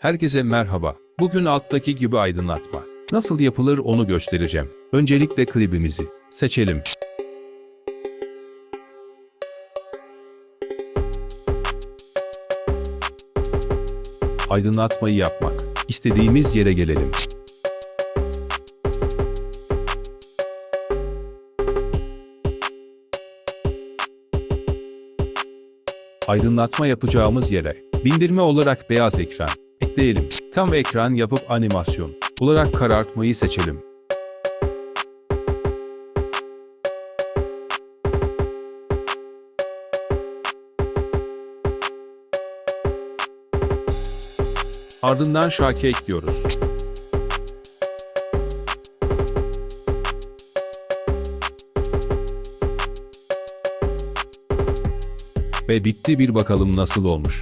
Herkese merhaba. Bugün alttaki gibi aydınlatma. Nasıl yapılır onu göstereceğim. Öncelikle klibimizi seçelim. Aydınlatmayı yapmak. İstediğimiz yere gelelim. Aydınlatma yapacağımız yere bindirme olarak beyaz ekran ekleyelim. Tam ekran yapıp animasyon olarak karartmayı seçelim. Ardından şake ekliyoruz. Ve bitti bir bakalım nasıl olmuş.